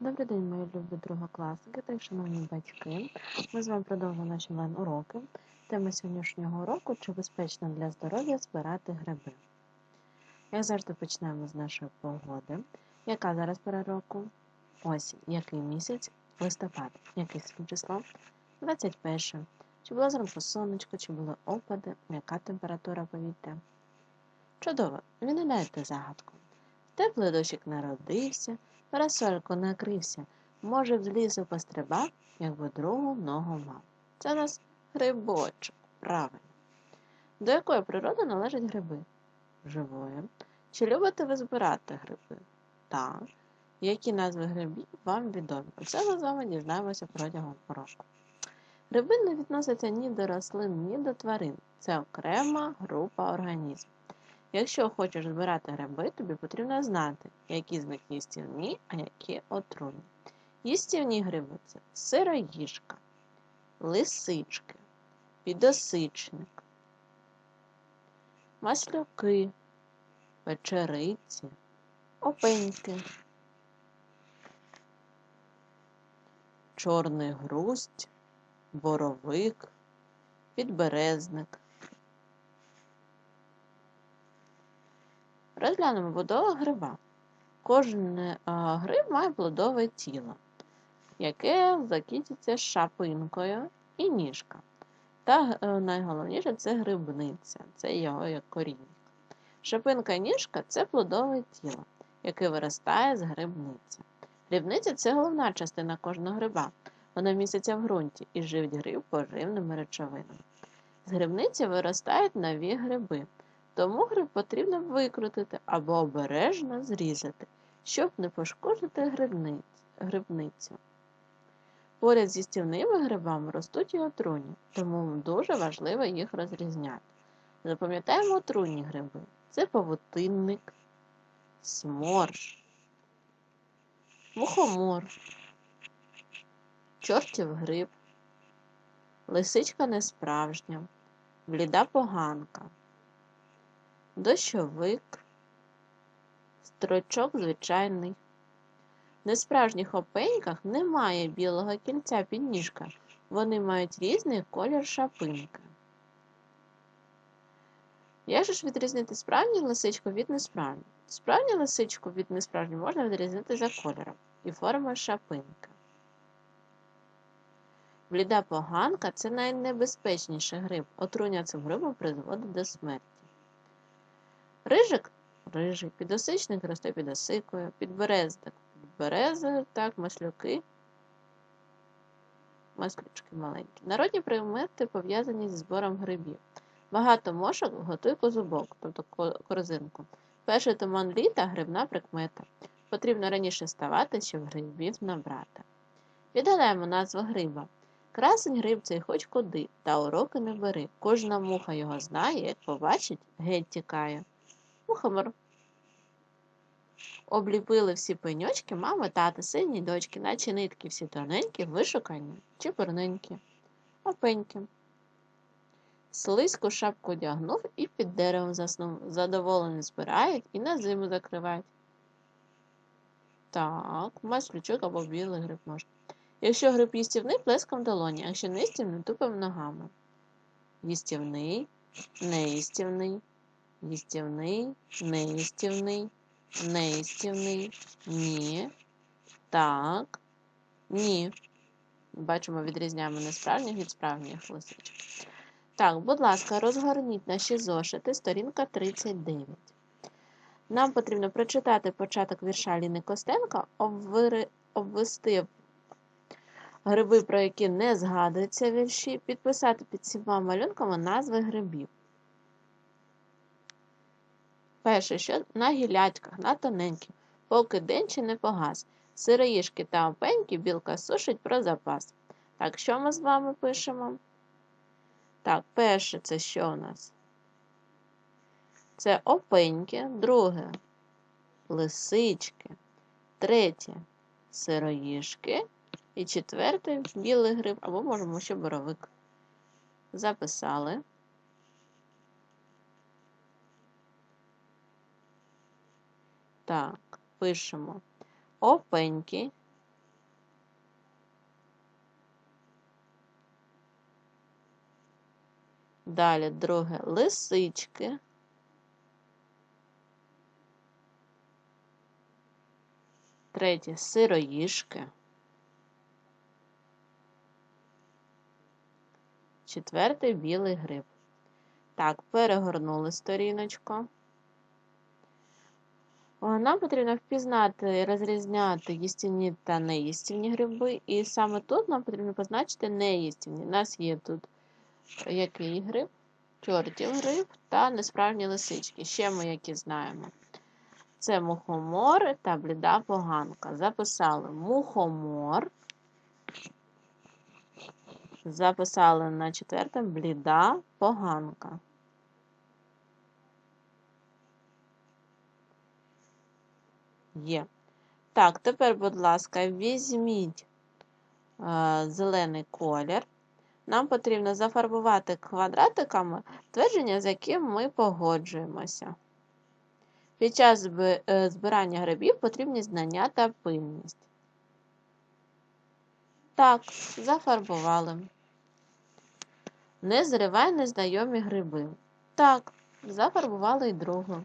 Добрий день, мої любі другокласники та шановні батьки. Ми з вами продовжуємо наші онлайн-уроки. Тема сьогоднішнього уроку чи безпечно для здоров'я збирати гриби. Як завжди почнемо з нашої погоди. Яка зараз пора року? Осінь. Який місяць? Листопад. Яке сьогодні число? 21. Чи було зранку сонечко, чи були опади, яка температура повітря? Чудово! Відгадайте загадку. Теплий дощик народився, парасольку накрився, може, в лісу пострибав, якби другу ногу мав. Це у нас грибочок, правильно. До якої природи належать гриби? Живої. Чи любите ви збирати гриби? Так. Які назви грибів вам відомі? Це ми з вами дізнаємося протягом року. Гриби не відносяться ні до рослин, ні до тварин. Це окрема група організмів. Якщо хочеш збирати гриби, тобі потрібно знати, які з них їстівні, а які отруйні. Їстівні гриби це сироїжка, лисички, підосичник, маслюки, печериці, опеньки, чорний грусть, боровик, підберезник. Розглянемо будову гриба. Кожен е, гриб має плодове тіло, яке закінчиться шапинкою і ніжка. Та е, найголовніше це грибниця, це його як коріння. Шапинка і ніжка це плодове тіло, яке виростає з грибниці. Грибниця це головна частина кожного гриба. Вона міститься в ґрунті і живить гриб поживними речовинами. З грибниці виростають нові гриби. Тому гриб потрібно викрутити або обережно зрізати, щоб не пошкодити грибницю. Поряд зі стівними грибами ростуть і отруйні, тому дуже важливо їх розрізняти. Запам'ятаємо отруйні гриби. Це павутинник, сморж, мухомор, чортів гриб, лисичка несправжня, бліда поганка дощовик, строчок звичайний. В несправжніх опеньках немає білого кільця під ніжка. Вони мають різний колір шапинки. Як же ж відрізнити справжню лисичку від несправжньої? Справжню лисичку від несправжньої можна відрізнити за кольором і формою шапинки. Бліда поганка це найнебезпечніший гриб. Отруєння цим грибом призводить до смерті. Рижик рижий, підосичник росте під осикою, підберезник під так, маслюки, маслючки маленькі. Народні примети пов'язані зі збором грибів. Багато мошок готує козубок, тобто корзинку. Перший туман літа грибна прикмета. Потрібно раніше ставати, щоб грибів набрати. Відгадаємо назву гриба. Красень гриб цей хоч куди, та уроки не бери. Кожна муха його знає, як побачить, геть тікає мухомор. Обліпили всі пеньочки, мами, тати, сині дочки, наче нитки всі тоненькі, вишукані, чепурненькі, опенькі. Слизьку шапку одягнув і під деревом заснув. Задоволені збирають і на зиму закривають. Так, маслючок або білий гриб можна. Якщо гриб їстівний, плеском долоні, якщо не їстівний, тупим ногами. Їстівний, неїстівний, їстівний, неїстівний, неїстівний, ні, так, ні. Бачимо, відрізняємо несправжніх від справжніх лисичок. Так, будь ласка, розгорніть наші зошити, сторінка 39. Нам потрібно прочитати початок вірша Ліни Костенка, обвести гриби, про які не згадуються вірші, підписати під всіма малюнками назви грибів. Перше, що на гілячках, на тоненьких, поки день чи не погас. Сироїшки та опеньки білка сушить про запас. Так, що ми з вами пишемо? Так, перше, це що у нас? Це опеньки, друге лисички, третє сироїшки і четверте білий гриб, або можемо ще боровик. Записали. Так, пишемо опеньки. Далі друге лисички. Третє сироїшки. Четвертий білий гриб. Так, перегорнули сторіночку. О, Нам потрібно впізнати і розрізняти їстівні та неїстівні гриби. І саме тут нам потрібно позначити неїстівні. У нас є тут який гриб, чортів гриб та несправжні лисички. Ще ми які знаємо. Це мухомор та бліда поганка. Записали мухомор. Записали на четвертому бліда поганка. Є. Так, тепер, будь ласка, візьміть е, зелений колір. Нам потрібно зафарбувати квадратиками твердження, з яким ми погоджуємося. Під час е, збирання грибів потрібні знання та пильність. Так, зафарбували. Не зривай незнайомі гриби. Так, зафарбували і другу.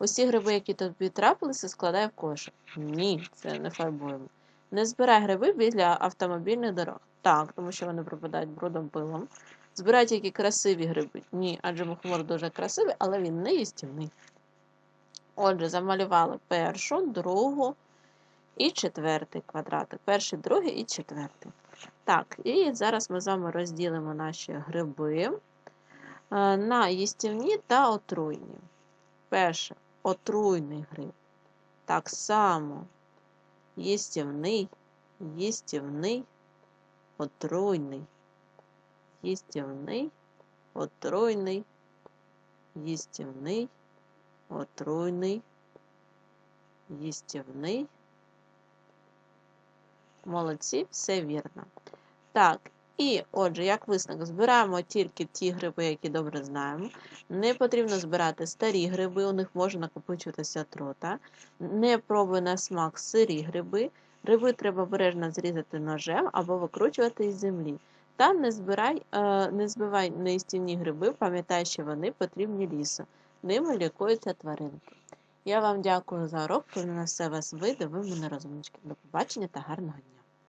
Усі гриби, які тобі трапилися, складай в кошик. Ні, це не фарбуємо. Не збирай гриби біля автомобільних дорог. Так, тому що вони пропадають брудом пилом. Збирай тільки красиві гриби. Ні, адже мухомор дуже красивий, але він не їстівний. Отже, замалювали першу, другу і четвертий квадратик. Перший, другий і четвертий. Так, і зараз ми з вами розділимо наші гриби е, на їстівні та отруйні. Перше отруйний гриб. Так само їстівний, їстівний, отруйний, їстівний, отруйний, їстівний, отруйний, їстівний. Молодці, все вірно. Так, і отже, як висновок, збираємо тільки ті гриби, які добре знаємо. Не потрібно збирати старі гриби, у них може накопичуватися отрута. Не пробуй на смак сирі гриби. Гриби треба обережно зрізати ножем або викручувати із землі. Та не збирай, е, не збивай неїстівні гриби, пам'ятай, що вони потрібні лісу. Ними лікуються тваринки. Я вам дякую за урок, коли на все вас вийде, ви мене розумнички. До побачення та гарного дня!